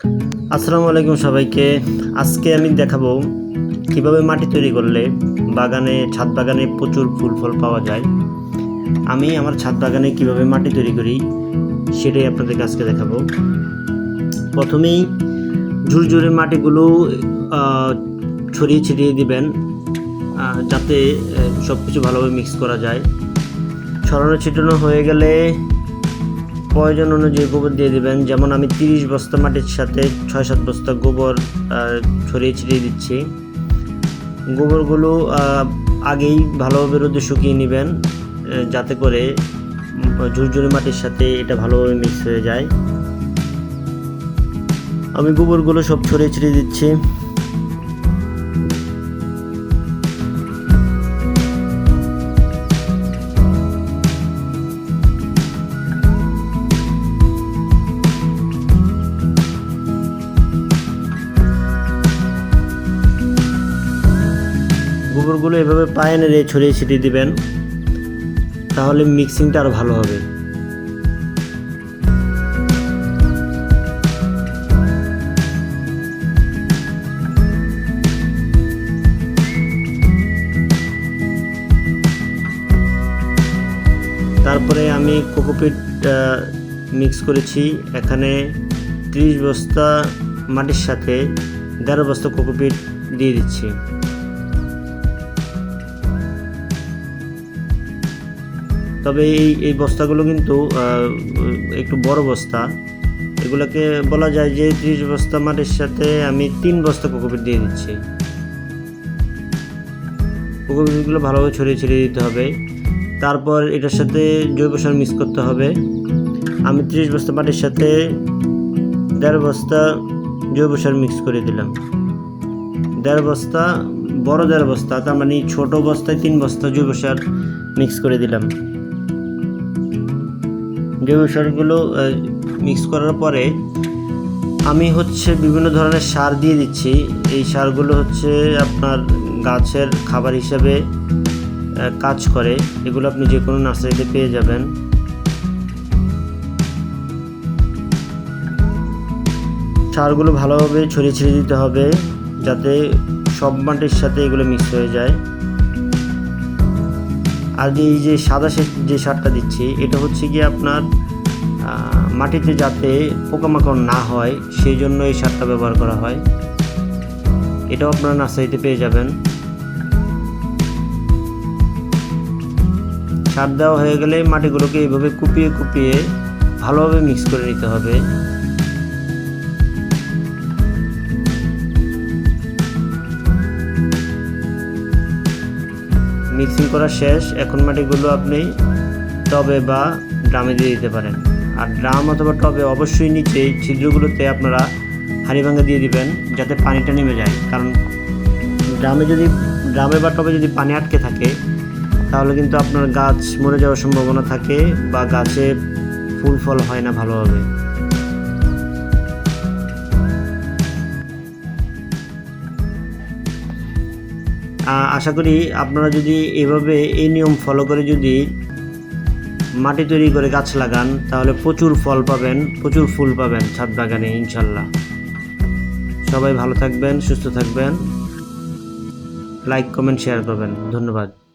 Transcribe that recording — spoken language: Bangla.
আসসালামু আলাইকুম সবাইকে। আজকে আমি দেখাবো কীভাবে মাটি তৈরি করলে বাগানে, ছাদ বাগানে প্রচুর ফুল ফল পাওয়া যায়। আমি আমার ছাদ বাগানে কীভাবে মাটি তৈরি করি, সেটাই আপনাদেরকে আজকে দেখাবো। প্রথমেই ঝুরঝুরে মাটিগুলো ছড়িয়ে ছিটিয়ে দিবেন যাতে সব কিছু ভালোভাবে মিক্স করা যায়। ছড়ানো ছিটানো হয়ে গেলে প্রয়োজন অনুযায়ী গোবর দিয়ে দেবেন। যেমন আমি তিরিশ বস্তা মাটির সাথে ছয় সাত বস্তা গোবর ছড়িয়ে ছিটিয়ে দিচ্ছি। গোবরগুলো আগেই ভালোভাবে রোদে শুকিয়ে নেবেন যাতে করে ঝুরঝুরে মাটির সাথে এটা ভালোভাবে মিক্স হয়ে যায়। আমি গোবরগুলো সব ছড়িয়ে ছিটিয়ে দিচ্ছি। গোবরগুলো এভাবে পায়ে নেড়ে ছড়িয়ে ছিটিয়ে দিবেন, তাহলে মিক্সিংটা আরও ভালো হবে। তারপরে আমি কোকোপিট মিক্স করেছি। এখানে ত্রিশ বস্তা মাটির সাথে দেড় বস্তা কোকোপিট দিয়ে দিচ্ছি। তবে এই এই বস্তাগুলো কিন্তু একটু বড় বস্তা। এগুলোকে বলা যায় যে ত্রিশ বস্তা মাটির সাথে আমি তিন বস্তা কোকোপিট দিয়ে দিচ্ছি। কোকোপিটগুলো ভালোভাবে ছড়িয়ে ছড়িয়ে দিতে হবে। তারপর এটার সাথে জৈব সার মিক্স করতে হবে। আমি ত্রিশ বস্তা মাটির সাথে দেড় বস্তা জৈব সার মিক্স করে দিলাম। দেড় বস্তা, বড় দেড় বস্তা, তার মানে ছোট বস্তায় তিন বস্তা জৈব সার মিক্স করে দিলাম। সারগুলো মিক্স করার পরে আমি হচ্ছে বিভিন্ন ধরনের সার দিয়ে দিচ্ছি। এই সারগুলো হচ্ছে আপনার গাছের খাবার হিসাবে কাজ করে। এগুলো আপনি যে কোনো নার্সারিতে পেয়ে যাবেন। সারগুলো ভালোভাবে ছড়িয়ে ছিটিয়ে দিতে হবে, যাতে সব মাটির সাথে এগুলো মিক্স হয়ে যায়। আর এই যে সাদা যে সারটা দিচ্ছি, এটা হচ্ছে কি আপনার মাটিতে যাতে পোকামাকড় না হয়, সেই জন্য এই সারটা ব্যবহার করা হয়। এটাও আপনারা নার্সারিতে পেয়ে যাবেন। সার দেওয়া হয়ে গেলে মাটিগুলোকে এইভাবে কুপিয়ে কুপিয়ে ভালোভাবে মিক্স করে নিতে হবে। মিক্সিং করা শেষ, এখন মাটিগুলো আপনি টবে বা ড্রামে দিয়ে দিতে পারেন। আর ড্রাম অথবা টবে অবশ্যই নিচে ছিদ্রগুলোতে আপনারা হাঁড়ি ভাঙা দিয়ে দিবেন, যাতে পানিটা নেমে যায়। কারণ ড্রামে যদি, ড্রামে বা টবে যদি পানি আটকে থাকে, তাহলে কিন্তু আপনার গাছ মরে যাওয়ার সম্ভাবনা থাকে বা গাছে ফুল ফল হয় না ভালোভাবে। আশা করি আপনারা যদি এভাবে এই নিয়ম ফলো করে যদি মাটি তৈরি করে গাছ লাগান, তাহলে প্রচুর ফল পাবেন, প্রচুর ফুল পাবেন ছাদ বাগানে, ইনশাল্লাহ। সবাই ভালো থাকবেন, সুস্থ থাকবেন। লাইক কমেন্ট শেয়ার করবেন। ধন্যবাদ।